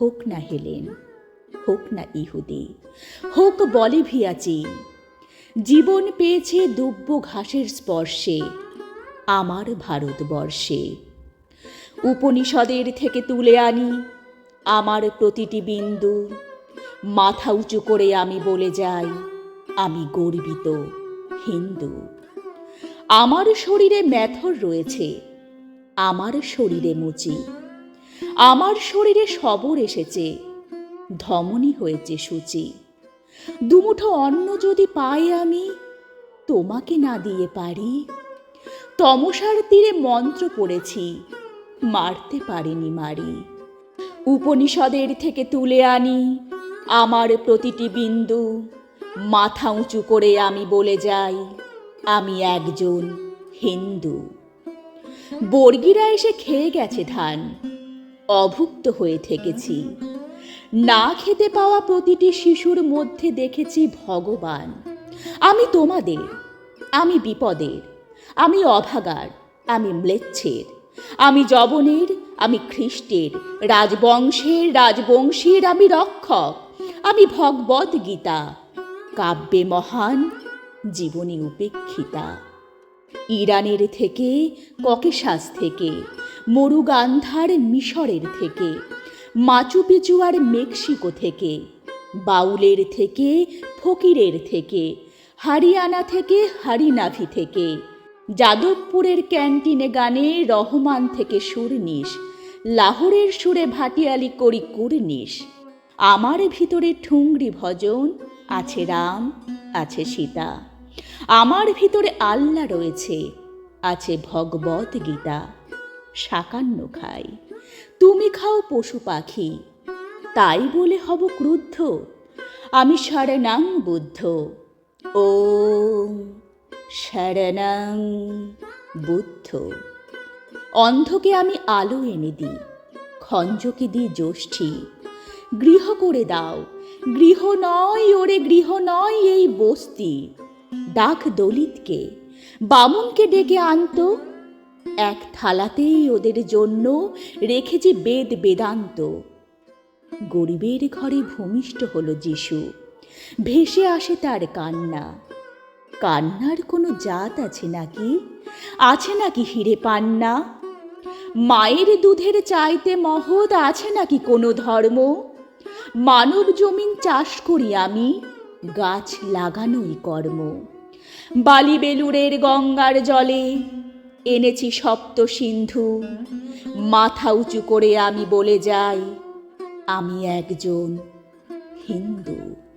হোক না হেলেন, হোক না ইহুদি, হোক বলিভিয়া চীন জীবন পেয়েছে দুব্য ঘাসের স্পর্শে, আমার ভারতবর্ষে। উপনিষদের থেকে তুলে আনি আমার প্রতিটি বিন্দু। মাথা উঁচু করে আমি বলে যাই, আমি গর্বিত হিন্দু। আমার শরীরে ম্যাথর রয়েছে, আমার শরীরে মুচি। আমার শরীরে সবর এসেছে। ধমনী হয়েছে সূচি। দুমুঠো অন্ন যদি পাই আমি, তোমাকে না দিয়ে পারি। তমসার তীরে মন্ত্র পড়েছি, মারতে পারিনি মারি। উপনিষদের থেকে তুলে আনি, আমার প্রতিটি বিন্দু। মাথা উঁচু করে আমি বলে যাই, আমি একজন হিন্দু। বর্গিরা এসে খেয়ে গেছে ধান। অভুক্ত হয়ে থেকেছি। না খেতে পাওয়া প্রতিটি শিশুর মধ্যে দেখেছি ভগবান। আমি তোমাদের, আমি বিপদের, আমি অভাগার, আমি ম্লেচ্ছের, আমি জবনের আমি খ্রিস্টের, রাজবংশের, রাজবংশীর, আমি রক্ষক, আমি ভগবত গীতা, কাব্যে মহান, জীবনী উপেক্ষিতা। ইরানের থেকে, ককেশাস থেকে মরুগান্ধার মিশরের থেকে মাচু পিচু আর মেক্সিকো থেকে, বাউলের থেকে, ফকিরের থেকে, হারিয়ানা থেকে, হারিনাভি থেকে, যাদবপুরের ক্যান্টিনে গানে রহমান থেকে সুর সুরনিশ লাহোরের সুরে ভাটিয়ালি করি কুরনিশ আমার ভিতরে ঠুংরি ভজন, আছে রাম, আছে সীতা। আমার ভিতরে আল্লাহ রয়েছে, আছে ভগবত গীতা। সাকান্ন খাই। তুমি খাও পশু পাখি। তাই বলে হব ক্রুদ্ধ। আমি শরণাং বুদ্ধ। ও শরণাং বুদ্ধ। অন্ধকে আমি আলো এনে দিই। খঞ্জকে দিই জ্যোষ্ঠী। গৃহ করে দাও। গৃহ নয় ওরে, গৃহ নয় এই বস্তি। ডাক দলিতকে, বামুনকে ডেকে আনতো। এক থালাতেই ওদের জন্য রেখেছি বেদ বেদান্ত। গরিবের ঘরে ভূমিষ্ঠ হলো যিশু। ভেসে আসে তার কান্না। কান্নার কোনো জাত আছে নাকি? আছে নাকি হিরে পান্না? মায়ের দুধের চাইতে মহৎ আছে নাকি কোনো ধর্ম? মানব জমিন চাষ করি আমি, গাছ লাগানোই কর্ম। বালি বেলুরের গঙ্গার জলে এনেছি সপ্ত সিন্ধু। মাথা উঁচু করে আমি বলে যাই আমি একজন হিন্দু।